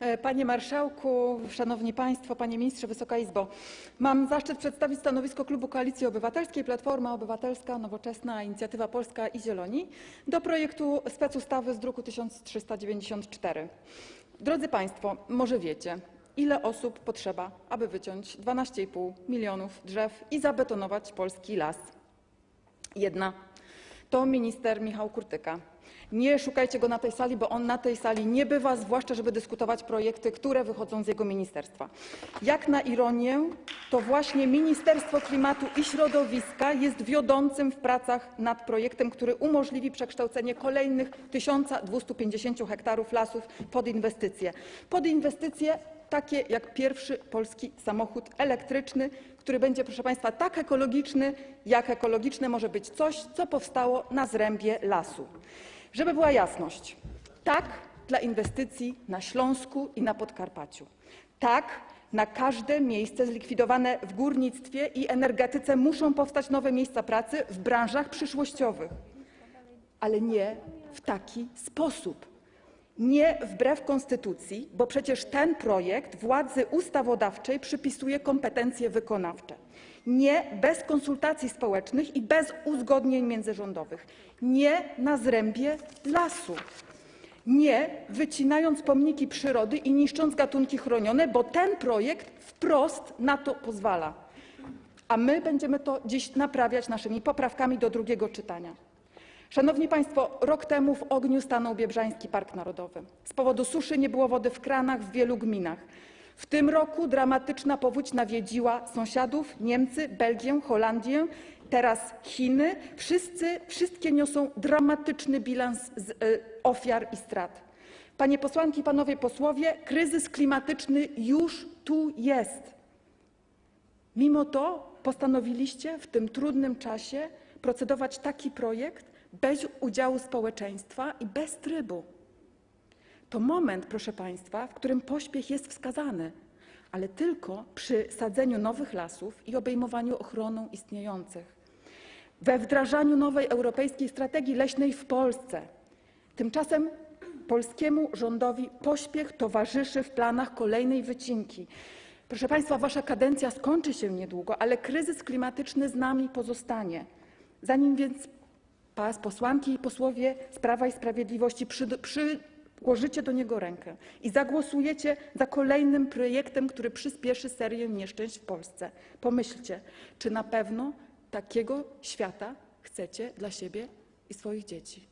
E, Panie Marszałku, Szanowni Państwo, Panie Ministrze, Wysoka Izbo! Mam zaszczyt przedstawić stanowisko Klubu Koalicji Obywatelskiej Platforma Obywatelska, Nowoczesna, Inicjatywa Polska i Zieloni do projektu specustawy z druku 1394. Drodzy Państwo, może wiecie, ile osób potrzeba, aby wyciąć 12,5 milionów drzew i zabetonować polski las? Jedna to minister Michał Kurtyka. Nie szukajcie go na tej sali, bo on na tej sali nie bywa, zwłaszcza żeby dyskutować projekty, które wychodzą z jego ministerstwa. Jak na ironię, to właśnie Ministerstwo Klimatu i Środowiska jest wiodącym w pracach nad projektem, który umożliwi przekształcenie kolejnych 1250 hektarów lasów pod inwestycje. Pod inwestycje takie jak pierwszy polski samochód elektryczny, który będzie, proszę Państwa, tak ekologiczny, jak ekologiczne może być coś, co powstało na zrębie lasu. Żeby była jasność, tak dla inwestycji na Śląsku i na Podkarpaciu. Tak na każde miejsce zlikwidowane w górnictwie i energetyce muszą powstać nowe miejsca pracy w branżach przyszłościowych, ale nie w taki sposób. Nie wbrew konstytucji, bo przecież ten projekt władzy ustawodawczej przypisuje kompetencje wykonawcze. Nie bez konsultacji społecznych i bez uzgodnień międzyrządowych. Nie na zrębie lasu. Nie wycinając pomniki przyrody i niszcząc gatunki chronione, bo ten projekt wprost na to pozwala. A my będziemy to dziś naprawiać naszymi poprawkami do drugiego czytania. Szanowni Państwo, rok temu w ogniu stanął Biebrzański Park Narodowy. Z powodu suszy nie było wody w kranach w wielu gminach. W tym roku dramatyczna powódź nawiedziła sąsiadów Niemcy, Belgię, Holandię, teraz Chiny. Wszystkie niosą dramatyczny bilans y, ofiar i strat. Panie posłanki, panowie posłowie, kryzys klimatyczny już tu jest. Mimo to postanowiliście w tym trudnym czasie procedować taki projekt bez udziału społeczeństwa i bez trybu. To moment, proszę Państwa, w którym pośpiech jest wskazany, ale tylko przy sadzeniu nowych lasów i obejmowaniu ochroną istniejących, we wdrażaniu nowej europejskiej strategii leśnej w Polsce. Tymczasem polskiemu rządowi pośpiech towarzyszy w planach kolejnej wycinki. Proszę Państwa, Wasza kadencja skończy się niedługo, ale kryzys klimatyczny z nami pozostanie. Zanim więc posłanki i posłowie z Prawa i Sprawiedliwości przy, przyłożycie do niego rękę i zagłosujecie za kolejnym projektem, który przyspieszy serię nieszczęść w Polsce. Pomyślcie, czy na pewno takiego świata chcecie dla siebie i swoich dzieci.